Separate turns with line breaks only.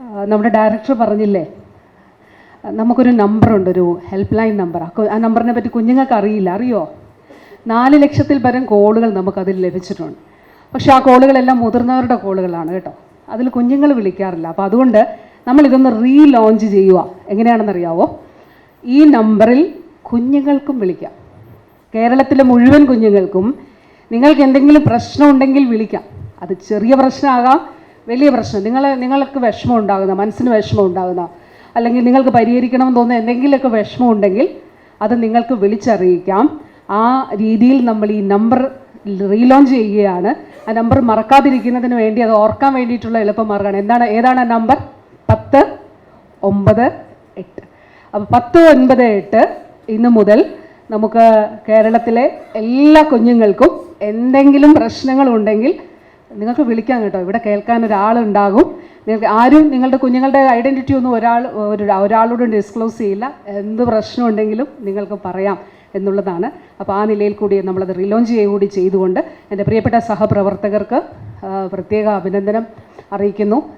നമ്മുടെ ഡയറക്ടർ പറഞ്ഞില്ലേ? നമുക്കൊരു നമ്പറുണ്ട് ഒരു ഹെൽപ്പ് ലൈൻ നമ്പർ. ആ നമ്പറിനെ പറ്റി കുഞ്ഞുങ്ങൾക്ക് അറിയില്ല അറിയോ? നാല് ലക്ഷത്തിൽ പരം കോളുകൾ നമുക്കതിൽ ലഭിച്ചിട്ടുണ്ട്. പക്ഷെ ആ കോളുകളെല്ലാം മുതിർന്നവരുടെ കോളുകളാണ് കേട്ടോ. അതിൽ കുഞ്ഞുങ്ങൾ വിളിക്കാറില്ല. അപ്പോൾ അതുകൊണ്ട് നമ്മൾ ഇതൊന്ന് റീ ലോഞ്ച് ചെയ്യുക. എങ്ങനെയാണെന്നറിയാവോ? ഈ നമ്പറിൽ കുഞ്ഞുങ്ങൾക്കും വിളിക്കാം. കേരളത്തിലെ മുഴുവൻ കുഞ്ഞുങ്ങൾക്കും നിങ്ങൾക്ക് എന്തെങ്കിലും പ്രശ്നമുണ്ടെങ്കിൽ വിളിക്കാം. അത് ചെറിയ പ്രശ്നമാകാം വലിയ പ്രശ്നം. നിങ്ങൾ നിങ്ങൾക്ക് വിഷമം ഉണ്ടാകുന്ന മനസ്സിന് വിഷമം ഉണ്ടാകുന്ന അല്ലെങ്കിൽ നിങ്ങൾക്ക് പരിഹരിക്കണമെന്ന് തോന്നുന്ന എന്തെങ്കിലുമൊക്കെ വിഷമം ഉണ്ടെങ്കിൽ അത് നിങ്ങൾക്ക് വിളിച്ചറിയിക്കാം. ആ രീതിയിൽ നമ്മൾ ഈ നമ്പർ റീലോഞ്ച് ചെയ്യുകയാണ്. ആ നമ്പർ മറക്കാതിരിക്കുന്നതിന് വേണ്ടി അത് ഓർക്കാൻ വേണ്ടിയിട്ടുള്ള എളുപ്പമാർഗമാണ് എന്താണ് ഏതാണ് നമ്പർ? പത്ത് ഒമ്പത് എട്ട്. അപ്പോൾ പത്ത് ഒൻപത് എട്ട് ഇന്ന് മുതൽ നമുക്ക് കേരളത്തിലെ എല്ലാ കുഞ്ഞുങ്ങൾക്കും എന്തെങ്കിലും പ്രശ്നങ്ങളുണ്ടെങ്കിൽ നിങ്ങൾക്ക് വിളിക്കാം കേട്ടോ. ഇവിടെ കേൾക്കാൻ ഒരാളുണ്ടാകും. നിങ്ങൾക്ക് ആരും നിങ്ങളുടെ കുഞ്ഞുങ്ങളുടെ ഐഡന്റിറ്റി ഒന്നും ഒരാൾ ഒരു ഒരാളോടും ഡിസ്ക്ലോസ് ചെയ്യില്ല. എന്ത് പ്രശ്നമുണ്ടെങ്കിലും നിങ്ങൾക്ക് പറയാം എന്നുള്ളതാണ്. അപ്പോൾ ആ നിലയിൽ കൂടി നമ്മളത് റിലോഞ്ച് ചെയ്യുക കൂടി ചെയ്തുകൊണ്ട് എന്റെ പ്രിയപ്പെട്ട സഹപ്രവർത്തകർക്ക് പ്രത്യേക അഭിനന്ദനം അറിയിക്കുന്നു.